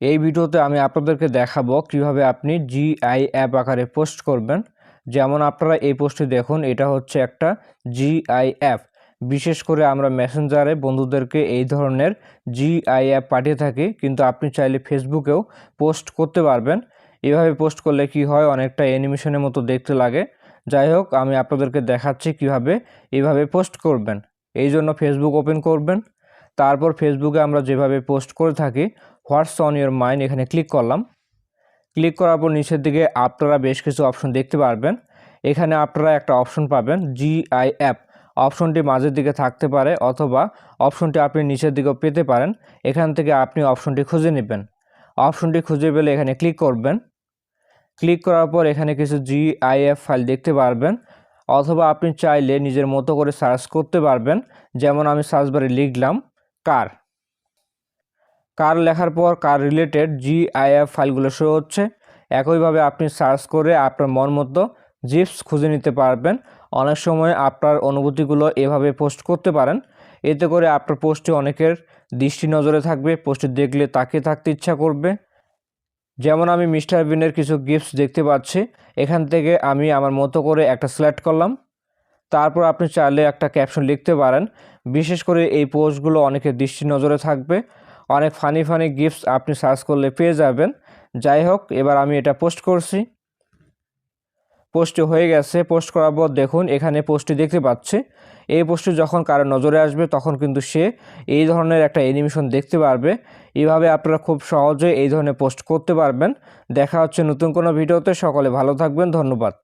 এই ভিডিওতে আমি আপনাদেরকে দেখাবো কীভাবে আপনি জিআই অ্যাপ আকারে পোস্ট করবেন। যেমন আপনারা এই পোস্টে দেখুন, এটা হচ্ছে একটা জিআই অ্যাপ বিশেষ করে আমরা মেসেঞ্জারে বন্ধুদেরকে এই ধরনের জিআই অ্যাপ পাঠিয়ে থাকি, কিন্তু আপনি চাইলে ফেসবুকেও পোস্ট করতে পারবেন। এভাবে পোস্ট করলে কি হয়? অনেকটা অ্যানিমেশনের মতো দেখতে লাগে। যাই হোক, আমি আপনাদেরকে দেখাচ্ছি কীভাবে এইভাবে পোস্ট করবেন। এই জন্য ফেসবুক ওপেন করবেন। তারপর ফেসবুকে আমরা যেভাবে পোস্ট করে থাকি হোয়াটস অন ইয়োর মাইন্ড এখানে ক্লিক করলাম। ক্লিক করার পর নিচের দিকে আপনারা বেশ কিছু অপশন দেখতে পারবেন। এখানে আপনারা একটা অপশন পাবেন জিআই অ্যাপ অপশনটি মাঝের দিকে থাকতে পারে অথবা অপশনটি আপনি নিচের দিকেও পেতে পারেন। এখান থেকে আপনি অপশনটি খুঁজে নেবেন। অপশনটি খুঁজে পেলে এখানে ক্লিক করবেন। ক্লিক করার পর এখানে কিছু জিআইএফ ফাইল দেখতে পারবেন। অথবা আপনি চাইলে নিজের মতো করে সার্চ করতে পারবেন। যেমন আমি সার্চ বারে লিখলাম কার কার লেখার পর কার রিলেটেড জিআইএফ ফাইলগুলো শো হচ্ছে। একইভাবে আপনি সার্চ করে আপনার মন মতো জিপস খুঁজে নিতে পারবেন। অনেক সময় আপনার অনুভূতিগুলো এভাবে পোস্ট করতে পারেন। এতে করে আপনার পোস্টটি অনেকের দৃষ্টি নজরে থাকবে পোস্টটি দেখলে তাকে থাকতে ইচ্ছা করবে। যেমন আমি মিস্টার বিনের কিছু গিফটস দেখতে পাচ্ছি। এখান থেকে আমি আমার মতো করে একটা সিলেক্ট করলাম। তারপর আপনি চাইলে একটা ক্যাপশন লিখতে পারেন। বিশেষ করে এই পোস্টগুলো অনেকের দৃষ্টি নজরে থাকবে। অনেক ফানি ফানি গিফটস আপনি সার্চ করলে পেয়ে যাবেন। যাই হোক, এবার আমি এটা পোস্ট করছি। পোস্টটি হয়ে গেছে। পোস্ট করার পর দেখুন, এখানে পোস্টটি দেখতে পাচ্ছি। এই পোস্টটি যখন কারও নজরে আসবে, তখন কিন্তু সে এই ধরনের একটা অ্যানিমেশন দেখতে পারবে। এইভাবে আপনারা খুব সহজে এই ধরনের পোস্ট করতে পারবেন। দেখা হচ্ছে নতুন কোনো ভিডিওতে। সকলে ভালো থাকবেন। ধন্যবাদ।